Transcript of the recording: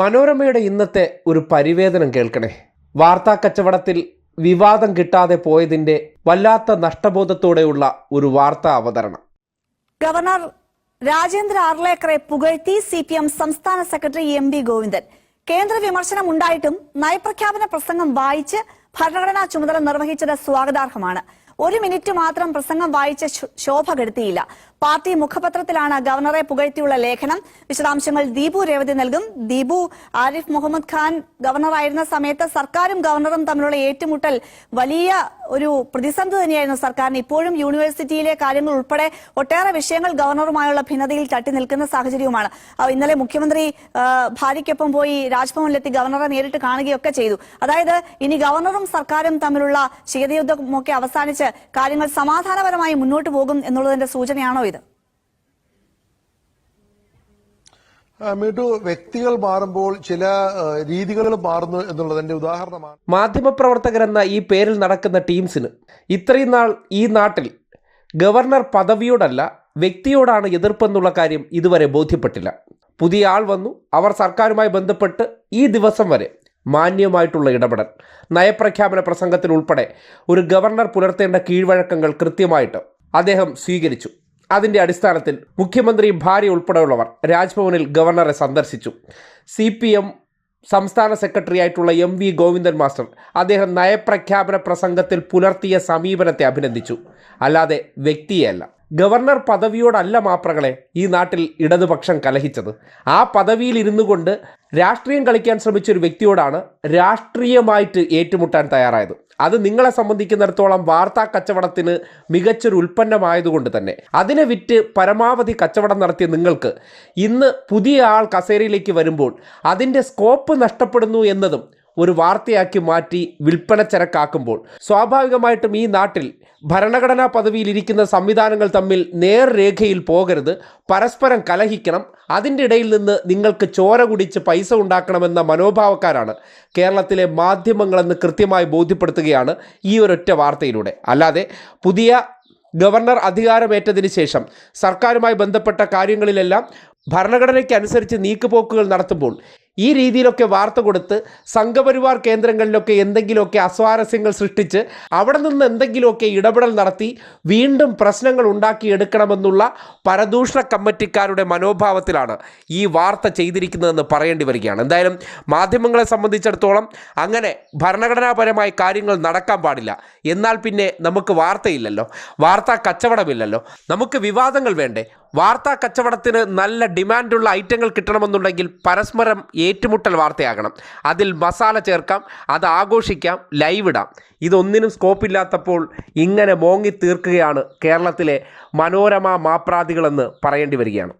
മനോരമയുടെ ഇന്നത്തെ ഒരു പരിവേദനം കേൾക്കണേ. വാർത്താ കച്ചവടത്തിൽ വിവാദം കിട്ടാതെ പോയതിന്റെ വല്ലാത്ത നഷ്ടബോധത്തോടെയുള്ള ഒരു വാർത്താ അവതരണം. ഗവർണർ രാജേന്ദ്ര ആർലേക്കറെ പുകഴ്ത്തി സി പി എം സംസ്ഥാന സെക്രട്ടറി എം വി ഗോവിന്ദൻ. കേന്ദ്ര വിമർശനം ഉണ്ടായിട്ടും നയപ്രഖ്യാപന പ്രസംഗം വായിച്ച് ഭരണഘടനാ ചുമതല നിർവഹിച്ചത് സ്വാഗതാർഹമാണ്. ഒരു മിനിറ്റ് മാത്രം പ്രസംഗം വായിച്ച ശോഭ കെടുത്തിയില്ല. പാർട്ടി മുഖപത്രത്തിലാണ് ഗവർണറെ പുകഴ്ത്തിയുള്ള ലേഖനം. വിശദാംശങ്ങൾ ദീപു രേവതി നൽകും. ദീപു ആരിഫ് മുഹമ്മദ് ഖാൻ ഗവർണറായിരുന്ന സമയത്ത് സർക്കാരും ഗവർണറും തമ്മിലുള്ള ഏറ്റുമുട്ടൽ വലിയ ഒരു പ്രതിസന്ധി തന്നെയായിരുന്നു സർക്കാരിന്. ഇപ്പോഴും യൂണിവേഴ്സിറ്റിയിലെ കാര്യങ്ങൾ ഉൾപ്പെടെ ഒട്ടേറെ വിഷയങ്ങൾ ഗവർണറുമായുള്ള ഭിന്നതയിൽ തട്ടി നിൽക്കുന്ന സാഹചര്യവുമാണ്. ഇന്നലെ മുഖ്യമന്ത്രി ഭാര്യയ്ക്കൊപ്പം പോയി രാജ്ഭവനിലെത്തി ഗവർണറെ നേരിട്ട് കാണുകയൊക്കെ ചെയ്തു. അതായത് ഇനി ഗവർണറും സർക്കാരും തമ്മിലുള്ള ശീതയുദ്ധമൊക്കെ അവസാനിച്ച് കാര്യങ്ങൾ സമാധാനപരമായി മുന്നോട്ട് പോകും എന്നുള്ളതിന്റെ സൂചനയാണോ ഇത്? മീട്ടു വ്യക്തികൾ മാറുമ്പോൾ ചില രീതികൾ മാറുന്നു എന്നുള്ളതിന്റെ ഉദാഹരണമാണ്. മാധ്യമപ്രവർത്തകരെന്ന ഈ പേരിൽ നടക്കുന്ന ടീംസിന് ഇത്രയും നാൾ ഈ നാട്ടിൽ ഗവർണർ പദവിയോടല്ല വ്യക്തിയോടാണ് എതിർപ്പെന്നുള്ള കാര്യം ഇതുവരെ ബോധ്യപ്പെട്ടില്ല. പുതിയ ആൾ വന്നു അവർ സർക്കാരുമായി ബന്ധപ്പെട്ട് ഈ ദിവസം വരെ മാന്യമായിട്ടുള്ള ഇടപെടൽ. നയപ്രഖ്യാപന പ്രസംഗത്തിൽ ഉൾപ്പെടെ ഒരു ഗവർണർ പുലർത്തേണ്ട കീഴ്വഴക്കങ്ങൾ കൃത്യമായിട്ട് അദ്ദേഹം സ്വീകരിച്ചു. അതിന്റെ അടിസ്ഥാനത്തിൽ മുഖ്യമന്ത്രി ഭാര്യ ഉൾപ്പെടെയുള്ളവർ രാജ്ഭവനിൽ ഗവർണറെ സന്ദർശിച്ചു. സി പി എം സംസ്ഥാന സെക്രട്ടറി ആയിട്ടുള്ള എം വി ഗോവിന്ദൻ മാസ്റ്റർ അദ്ദേഹം നയപ്രഖ്യാപന പ്രസംഗത്തിൽ പുലർത്തിയ സമീപനത്തെ അഭിനന്ദിച്ചു. അല്ലാതെ വ്യക്തിയല്ല ഗവർണർ പദവിയോടല്ല മാപ്രകളെ ഈ നാട്ടിൽ ഇടതുപക്ഷം കലഹിച്ചത്. ആ പദവിയിൽ ഇരുന്നു കൊണ്ട് രാഷ്ട്രീയം കളിക്കാൻ ശ്രമിച്ച ഒരു വ്യക്തിയോടാണ് രാഷ്ട്രീയമായിട്ട് ഏറ്റുമുട്ടാൻ തയ്യാറായത്. അത് നിങ്ങളെ സംബന്ധിക്കുന്നിടത്തോളം വാർത്താ കച്ചവടത്തിന് മികച്ചൊരു ഉൽപ്പന്നമായതുകൊണ്ട് തന്നെ. അതിനെ വിറ്റ് പരമാവധി കച്ചവടം നടത്തിയ നിങ്ങൾക്ക് ഇന്ന് പുതിയ ആൾ കസേരയിലേക്ക് വരുമ്പോൾ അതിന്റെ സ്കോപ്പ് നഷ്ടപ്പെടുന്നു എന്നതും ഒരു വാർത്തയാക്കി മാറ്റി വിൽപ്പന ചരക്കാക്കുമ്പോൾ സ്വാഭാവികമായിട്ടും ഈ നാട്ടിൽ ഭരണഘടനാ പദവിയിൽ ഇരിക്കുന്ന സംവിധാനങ്ങൾ തമ്മിൽ നേർരേഖയിൽ പോകരുത്. പരസ്പരം കലഹിക്കണം. അതിന്റെ ഇടയിൽ നിന്ന് നിങ്ങൾക്ക് ചോര കുടിച്ച് പൈസ ഉണ്ടാക്കണമെന്ന മനോഭാവക്കാരാണ് കേരളത്തിലെ മാധ്യമങ്ങളെന്ന് കൃത്യമായി ബോധ്യപ്പെടുത്തുകയാണ് ഈ ഒരൊറ്റ വാർത്തയിലൂടെ. അല്ലാതെ പുതിയ ഗവർണർ അധികാരമേറ്റതിന് ശേഷം സർക്കാരുമായി ബന്ധപ്പെട്ട കാര്യങ്ങളിലെല്ലാം ഭരണഘടനയ്ക്കനുസരിച്ച് നീക്കുപോക്കുകൾ നടത്തുമ്പോൾ ഈ രീതിയിലൊക്കെ വാർത്ത കൊടുത്ത് സംഘപരിവാർ കേന്ദ്രങ്ങളിലൊക്കെ എന്തെങ്കിലുമൊക്കെ അസ്വാരസ്യങ്ങൾ സൃഷ്ടിച്ച് അവിടെ നിന്ന് എന്തെങ്കിലുമൊക്കെ ഇടപെടൽ നടത്തി വീണ്ടും പ്രശ്നങ്ങൾ ഉണ്ടാക്കിയെടുക്കണമെന്നുള്ള പരദൂഷണ കമ്മിറ്റിക്കാരുടെ മനോഭാവത്തിലാണ് ഈ വാർത്ത ചെയ്തിരിക്കുന്നതെന്ന് പറയേണ്ടി വരികയാണ്. എന്തായാലും മാധ്യമങ്ങളെ സംബന്ധിച്ചിടത്തോളം അങ്ങനെ ഭരണഘടനാപരമായ കാര്യങ്ങൾ നടക്കാൻ പാടില്ല. എന്നാൽ പിന്നെ നമുക്ക് വാർത്തയില്ലല്ലോ. വാർത്താ കച്ചവടമില്ലല്ലോ. നമുക്ക് വിവാദങ്ങൾ വേണ്ടേ? വാർത്താ കച്ചവടത്തിന് നല്ല ഡിമാൻഡുള്ള ഐറ്റങ്ങൾ കിട്ടണമെന്നുണ്ടെങ്കിൽ പരസ്പരം ഏറ്റുമുട്ടൽ വാർത്തയാകണം. അതിൽ മസാല ചേർക്കാം അത് ആഘോഷിക്കാം ലൈവ് ഇടാം. ഇതൊന്നിനും സ്കോപ്പില്ലാത്തപ്പോൾ ഇങ്ങനെ മോങ്ങി തീർക്കുകയാണ് കേരളത്തിലെ മനോരമ മാപ്രാതികളെന്ന് പറയേണ്ടി വരികയാണ്.